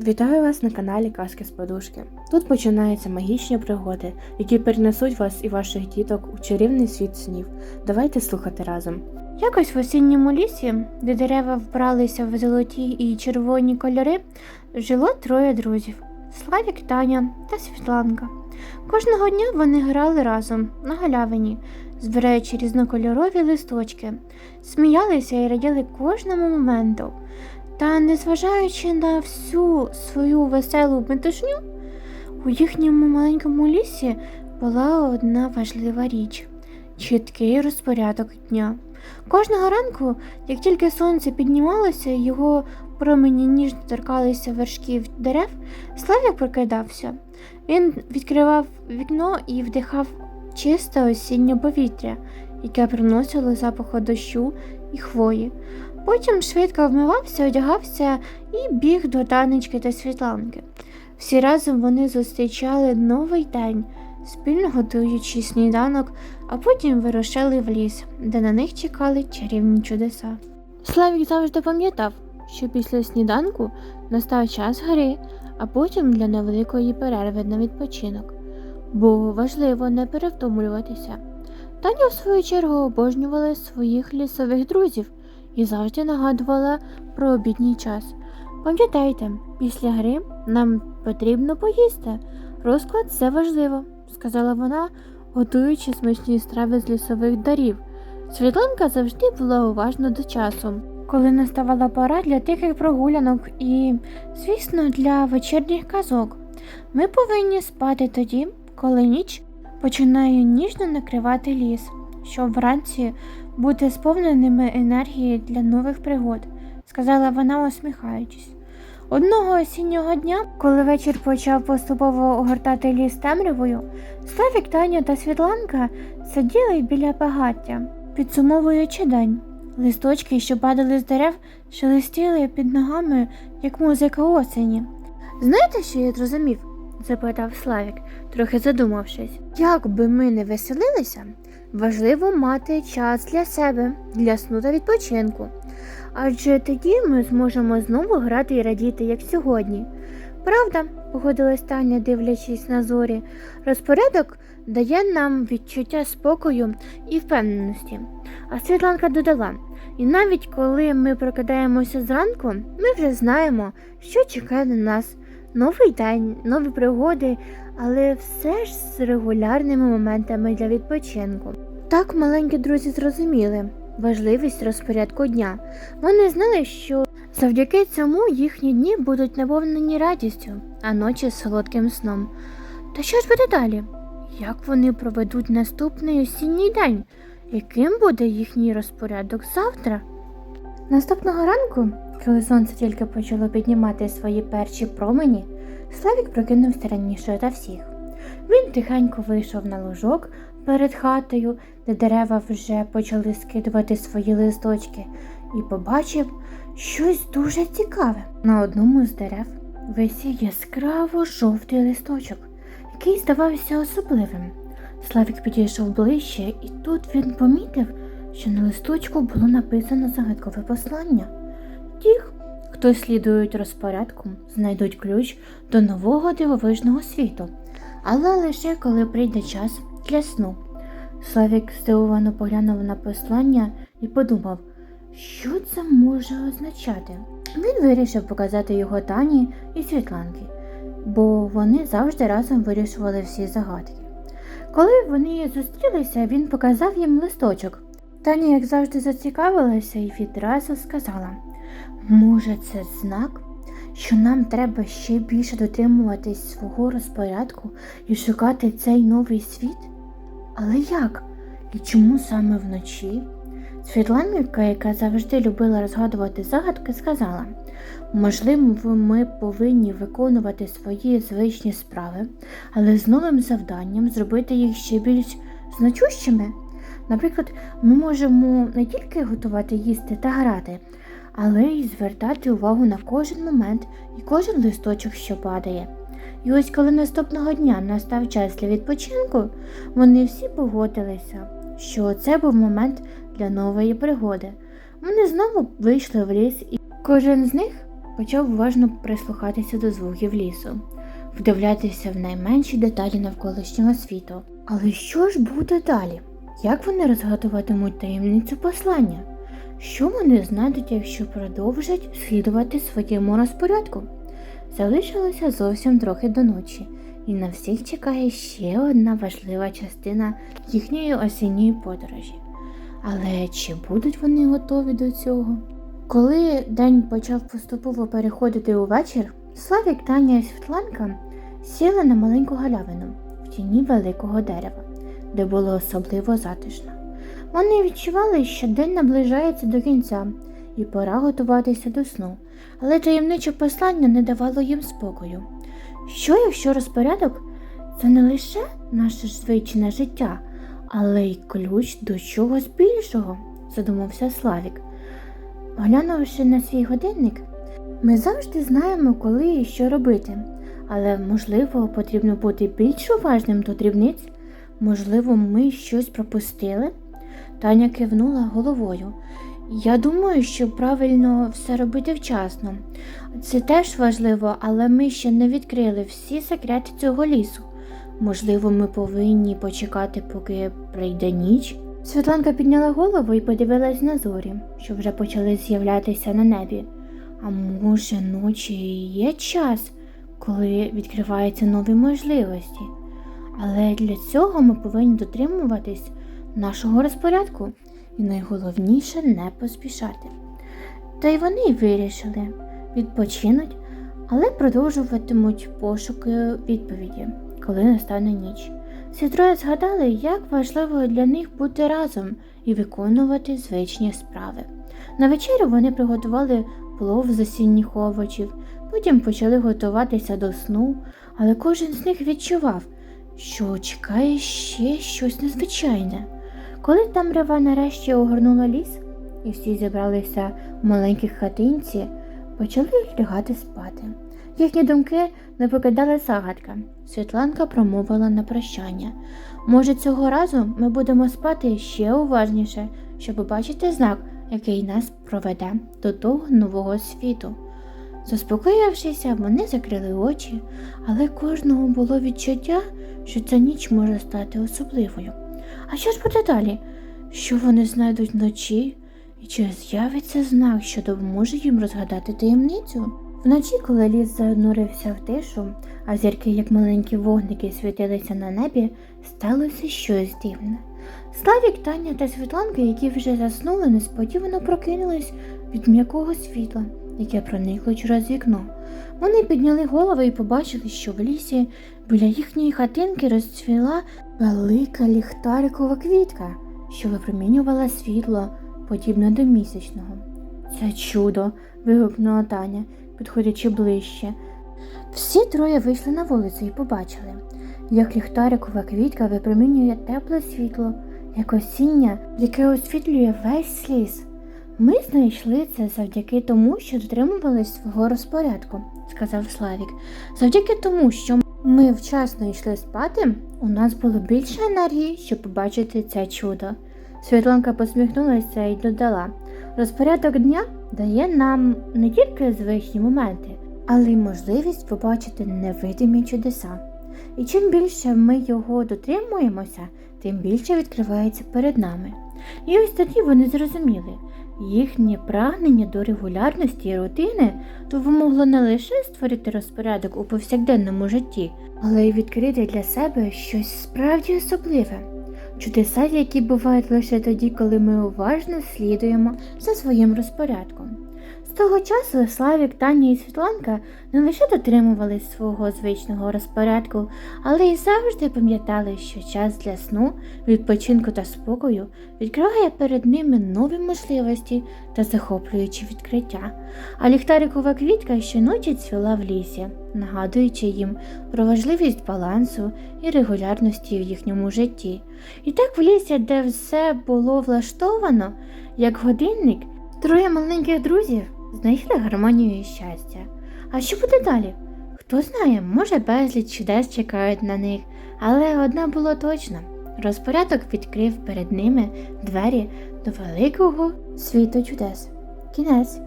Вітаю вас на каналі Казки з Подушки. Тут починаються магічні пригоди, які перенесуть вас і ваших діток у чарівний світ снів. Давайте слухати разом. Якось в осінньому лісі, де дерева вбралися в золоті і червоні кольори, жило троє друзів Славік, Таня та Світланка. Кожного дня вони грали разом на галявині, збираючи різнокольорові листочки, сміялися і раділи кожному моменту. Та, незважаючи на всю свою веселу метушню, у їхньому маленькому лісі була одна важлива річ чіткий розпорядок дня. Кожного ранку, як тільки сонце піднімалося, його промені ніжно торкалися вершків дерев, Славік прокидався. Він відкривав вікно і вдихав чисте осіннє повітря, яке приносило запаху дощу і хвої. Потім швидко вмивався, одягався і біг до танечки та світланки. Всі разом вони зустрічали новий день, спільно готуючи сніданок, а потім вирушили в ліс, де на них чекали чарівні чудеса. Славік завжди пам'ятав, що після сніданку настав час гри, а потім для невеликої перерви на відпочинок, бо важливо не перевтомлюватися. Таня, в свою чергу, обожнювала своїх лісових друзів і завжди нагадувала про обідній час. Пам'ятайте, після гри нам потрібно поїсти. Розклад це важливо, сказала вона, готуючи смачні страви з лісових дарів. Світланка завжди була уважна до часу, коли наставала пора для тихих прогулянок і, звісно, для вечірніх казок. Ми повинні спати тоді, коли ніч починає ніжно накривати ліс, щоб вранці бути сповненими енергії для нових пригод, сказала вона, усміхаючись. Одного осіннього дня, коли вечір почав поступово огортати ліс темрявою, Славік, Таня та Світланка сиділи біля багаття, підсумовуючи день. Листочки, що падали з дерев, шелестіли під ногами, як музика осені. Знаєте, що я зрозумів? запитав Славік, трохи задумавшись. Як би ми не веселилися, важливо мати час для себе, для сну та відпочинку. Адже тоді ми зможемо знову грати і радіти, як сьогодні. Правда, погодилась Таня, дивлячись на зорі, розпорядок дає нам відчуття спокою і впевненості. А Світланка додала: і навіть коли ми прокидаємося зранку, ми вже знаємо, що чекає на нас. Новий день, нові пригоди, але все ж з регулярними моментами для відпочинку. Так маленькі друзі зрозуміли важливість розпорядку дня. Вони знали, що завдяки цьому їхні дні будуть наповнені радістю, а ночі солодким сном. Та що ж буде далі? Як вони проведуть наступний осінній день? Яким буде їхній розпорядок завтра? Наступного ранку, коли сонце тільки почало піднімати свої перші промені, Славік прокинувся раніше та всіх. Він тихенько вийшов на лужок перед хатою, де дерева вже почали скидувати свої листочки, і побачив щось дуже цікаве. На одному з дерев висів яскраво жовтий листочок, який здавався особливим. Славік підійшов ближче, і тут він помітив, що на листочку було написано загадкове послання. Ті, хто слідують розпорядку, знайдуть ключ до нового дивовижного світу, але лише коли прийде час для сну. Славік здивовано поглянув на послання і подумав, що це може означати. Він вирішив показати його Тані і Світланки, бо вони завжди разом вирішували всі загадки. Коли вони зустрілися, він показав їм листочок. Таня, як завжди, зацікавилася і відразу сказала: може, це знак, що нам треба ще більше дотримуватись свого розпорядку і шукати цей новий світ? Але як? І чому саме вночі? Світланка, яка завжди любила розгадувати загадки, сказала можливо, ми повинні виконувати свої звичні справи, але з новим завданням зробити їх ще більш значущими. Наприклад, ми можемо не тільки готувати їсти та грати, але й звертати увагу на кожен момент і кожен листочок, що падає. І ось коли наступного дня настав час для відпочинку, вони всі погодилися, що це був момент для нової пригоди. Вони знову вийшли в ліс, і кожен з них почав уважно прислухатися до звуків лісу, вдивлятися в найменші деталі навколишнього світу. Але що ж буде далі? Як вони розгадуватимуть таємницю послання? Що вони знайдуть, якщо продовжать слідувати своєму розпорядку? Залишилося зовсім трохи до ночі, і на всіх чекає ще одна важлива частина їхньої осінньої подорожі. Але чи будуть вони готові до цього? Коли день почав поступово переходити у вечір, Славік, Таня і Світланка сіли на маленьку галявину в тіні великого дерева, де було особливо затишно. Вони відчували, що день наближається до кінця і пора готуватися до сну, але таємниче послання не давало їм спокою. Що, якщо розпорядок це не лише наше звичне життя, але й ключ до чогось більшого, задумався Славік. Глянувши на свій годинник, ми завжди знаємо, коли і що робити, але можливо потрібно бути більш уважним до дрібниць, можливо, ми щось пропустили. Таня кивнула головою. Я думаю, що правильно все робити вчасно. Це теж важливо, але ми ще не відкрили всі секрети цього лісу. Можливо, ми повинні почекати, поки прийде ніч. Світланка підняла голову і подивилась на зорі, що вже почали з'являтися на небі. А може, ночі є час, коли відкриваються нові можливості. Але для цього ми повинні дотримуватись нашого розпорядку і найголовніше не поспішати. Та й вони вирішили відпочинуть, але продовжуватимуть пошуки відповіді, коли настане ніч. Всі троє згадали, як важливо для них бути разом і виконувати звичні справи. На вечерю вони приготували плов з осінніх овочів, потім почали готуватися до сну, але кожен з них відчував, що чекає ще щось незвичайне. Коли темрява нарешті огорнула ліс, і всі зібралися в маленькій хатинці, почали лягати спати. Їхні думки не покидали загадка. Світланка промовила на прощання. Може, цього разу ми будемо спати ще уважніше, щоб бачити знак, який нас проведе до того нового світу. Заспокоївшися, вони закрили очі, але кожного було відчуття, що ця ніч може стати особливою. А що ж буде далі? Що вони знайдуть вночі? І чи з'явиться знак, що допоможе їм розгадати таємницю? Вночі, коли ліс занурився в тишу, а зірки, як маленькі вогники, світилися на небі, сталося щось дивне. Славік, Таня та Світланка, які вже заснули, несподівано прокинулись від м'якого світла, яке проникло через вікно. Вони підняли голови і побачили, що в лісі біля їхньої хатинки розцвіла велика ліхтарикова квітка, що випромінювала світло, подібне до місячного. Це чудо. вигукнула Таня, підходячи ближче. Всі троє вийшли на вулицю і побачили, як ліхтарикова квітка випромінює тепле світло, як осіння, яке освітлює весь ліс. Ми знайшли це завдяки тому, що дотримувались свого розпорядку, сказав Славік. Завдяки тому, що ми вчасно йшли спати, у нас було більше енергії, щоб побачити це чудо. Світланка посміхнулася і додала: розпорядок дня дає нам не тільки звичні моменти, але й можливість побачити невидимі чудеса. І чим більше ми його дотримуємося, тим більше відкривається перед нами. І ось тоді вони зрозуміли, їхнє прагнення до регулярності і рутини допомогло не лише створити розпорядок у повсякденному житті, але й відкрити для себе щось справді особливе. Чудеса, які бувають лише тоді, коли ми уважно слідуємо за своїм розпорядком. Того часу Славік, Таня і Світланка не лише дотримувались свого звичного розпорядку, але й завжди пам'ятали, що час для сну, відпочинку та спокою відкриває перед ними нові можливості та захоплюючі відкриття. А ліхтарикова квітка щоночі цвіла в лісі, нагадуючи їм про важливість балансу і регулярності в їхньому житті. І так в лісі, де все було влаштовано, як годинник, троє маленьких друзів знайшли гармонію і щастя. А що буде далі? Хто знає, може безліч чудес чекають на них, але одне було точно. Розпорядок відкрив перед ними двері до великого світу чудес. Кінець.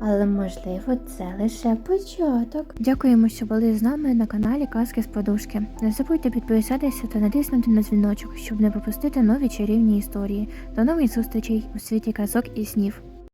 але можливо це лише початок. Дякуємо, що були з нами на каналі Казки з Подушки. Не забудьте підписатися та натиснути на дзвіночок, щоб не пропустити нові чарівні історії. До нових зустрічей у світі казок і снів.